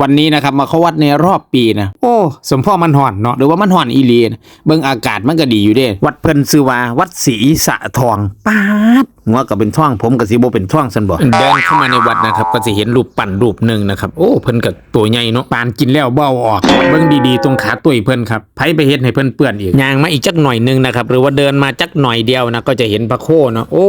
วันนี้นะครับมาเข้าวัดในรอบปีนะโอ้สมพ่อมันห่อนเนาะหรือว่ามันห่อนอีหลีนะเบิ่งอากาศมันก็ดีอยู่เด้ วัดเพิ่นซื้อว่าวัดศรีสะทองป๊าด หัวก็เป็นท่องผมก็สิบ่เป็นท่องซั่นบ่เดินเข้ามาในวัดนะครับ ก็สิเห็นรูปปั้นรูปหนึ่งนะครับ โอ้เพิ่นก็ตัวใหญ่เนาะปานกินแล้วเบ้าออก เบิ่งดีๆตรงขาตุ้ยเพิ่นครับไผไปเฮ็ดให้เพิ่นเปื้อนอีกย่างมาอีกจักหน่อยหนึงนะครับ หรือว่าเดินมาจักหน่อยเดียวนะก็จะเห็นพระโคเนาะโอ้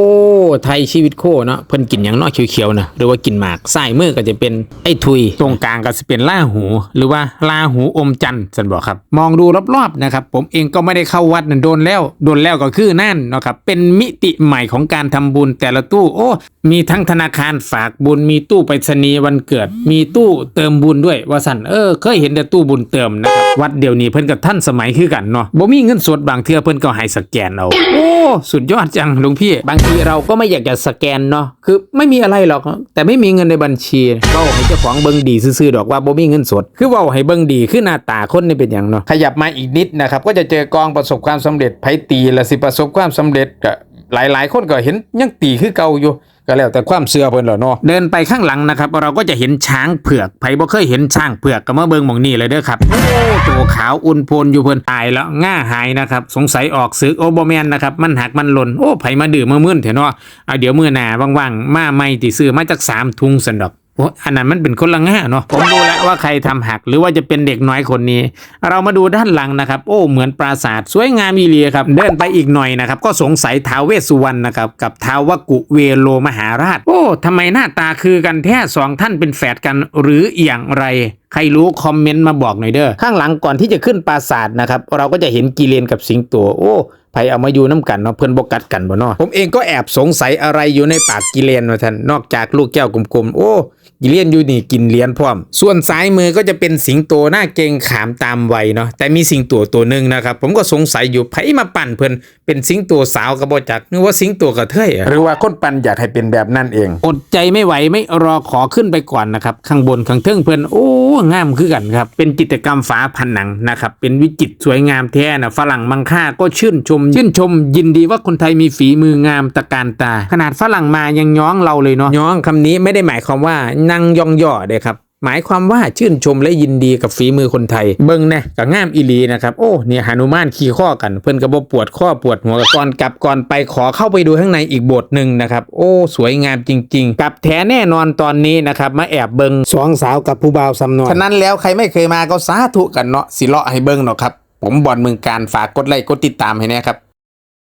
ไทยชีวิตโคเนาะเพิ่นกินหยังเนาะเขียวๆนะหรือว่ากินหมากซ้ายมือก็จะเป็นไอ้ทุย ตรงกลางก็จะเป็นล่าหู หรือว่าลาหูอมจันทร์สันบอกครับ มองดูรอบๆนะครับ ผมเองก็ไม่ได้เข้าวัดนะโดนแล้วโดนแล้วก็คือนั่นเนาะครับเป็นมิติใหม่ของการทำบุญแต่ละตู้ โอ้ มีทั้งธนาคารฝากบุญ มีตู้ไปรษณีย์วันเกิด มีตู้เติมบุญด้วยว่าสันเออ เคยเห็นแต่ตู้บุญเติมนะครับ วัดเดี๋ยวนี้เพิ่นกับท่านสมัยคือกันเนาะบ่มีเงินสดบางเทื่อเพิ่นก็ให้สแกนเอาโอ้สุดยอดจังหลวงพี่ บางทีเราก็ไม่อยากจะสแกนเนาะคือไม่มีอะไรหรอกแต่ไม่มีเงินในบัญชีเว้าให้เจ้าของเบิ่งดีซื่อๆดอกว่าบ่มีเงินสด คือว้าให้เบิ่งดีคือหน้าตาคนนี่เป็นอย่างเนาะขยับมาอีกนิดนะครับก็จะเจอกองประสบความสำเร็จไผตีละสิประสบความสำเร็จก็ หลายๆ คนก็เห็นยังตีคือเก่าอยู่ก็แล้วแต่ความเชื่อเพิ่นแหละเนาะเดินไปข้างหลังนะครับ เราก็จะเห็นช้างเผือกไผบ่เคยเห็นช้างเผือกก็มาเบิ่งหมองนี่เลยเด้อครับโอ้ตัวขาวอุ่นโพนอยู่เพิ่นตายแล้วง่าหายนะครับ สงสัยออกซึกโอบ่แม่นนะครับ มันหักมันหล่นโอ้ไผมาดื้อมามึนเถอะเนาะเอาเดี๋ยวมื้อหน้าว่างๆ มาใหม่ติซื้อมาจากสามทุงสันดอก โอ้อันนั้นมันเป็นคนละง่าเนาะผมรู้แล้วว่าใครทำหักหรือว่าจะเป็นเด็กน้อยคนนี้ เรามาดูด้านหลังนะครับ โอ้เหมือนปราสาทสวยงามอีเลียครับเดินไปอีกหน่อยนะครับ ก็สงสัยท้าวเวสสุวรรณนะครับกับท้าววกุเวโลมหาราช โอ้ทำไมหน้าตาคือกันแท้สองท่านเป็นแฝดกันหรืออย่างไรใครรู้คอมเมนต์มาบอกหน่อยเด้อข้างหลังก่อนที่จะขึ้นปราสาทนะครับเราก็จะเห็นกีเลนกับสิงโตโอ้ไผเอามาอยู่น้ำกันเนาะเพื่อนบกัดกันบ่เนาะผมเองก็แอบสงสัยอะไรอยู่ในปากกิเลนว่าท่านนอกจากลูกแก้วกลมๆโอ้ กิเลียนอยู่นี่กินเหรียญพร้อม ส่วนซ้ายมือก็จะเป็นสิงโตหน้าเกรงขามตามวัยเนาะแต่มีสิงโตตัวหนึ่งนะครับผมก็สงสัยอยู่ไผมาปั่นเพิ่นเป็นสิงโตสาวกระบจักนึกว่าสิงโตกระเทยอะหรือว่าคนปั่นอยากให้เป็นแบบนั้นเองอดใจไม่ไหวไม่รอขอขึ้นไปก่อนนะครับข้างบนข้างเทิงเพิ่นโอ้ งามคือกันครับ เป็นจิตรกรรมฝาผนังนะครับ เป็นวิจิตรสวยงามแท้นะฝรั่งมังค่าก็ชื่นชม ชื่นชม ยินดีว่าคนไทยมีฝีมืองามตะการตา ขนาดฝรั่งมายังย้องเราเลยเนาะย้องคำนี้ไม่ได้หมายความว่านั่งยองย่อเด้ครับ หมายความว่าชื่นชมและยินดีกับฝีมือคนไทย เบิ่งนะกับง่ามอีหลีนะครับ โอ้เนี่ยหนุมานขี่ข้อกัน เพิ่นก็บ่ปวดข้อปวดหัวก่อนกลับก่อนไปขอเข้าไปดูข้างในอีกบทหนึ่งนะครับ โอ้สวยงามจริง ๆ กับแท้แน่นอนตอนนี้นะครับ มาแอบเบิ่งสองสาวกับผู้บ่าวสำนวนฉะนั้นแล้วใครไม่เคยมาก็สาธุกันเนาะสิเลาะให้เบิ่งเนาะครับผมบอลเมืองการฝากกดไลค์กดติดตามให้แน่ครับ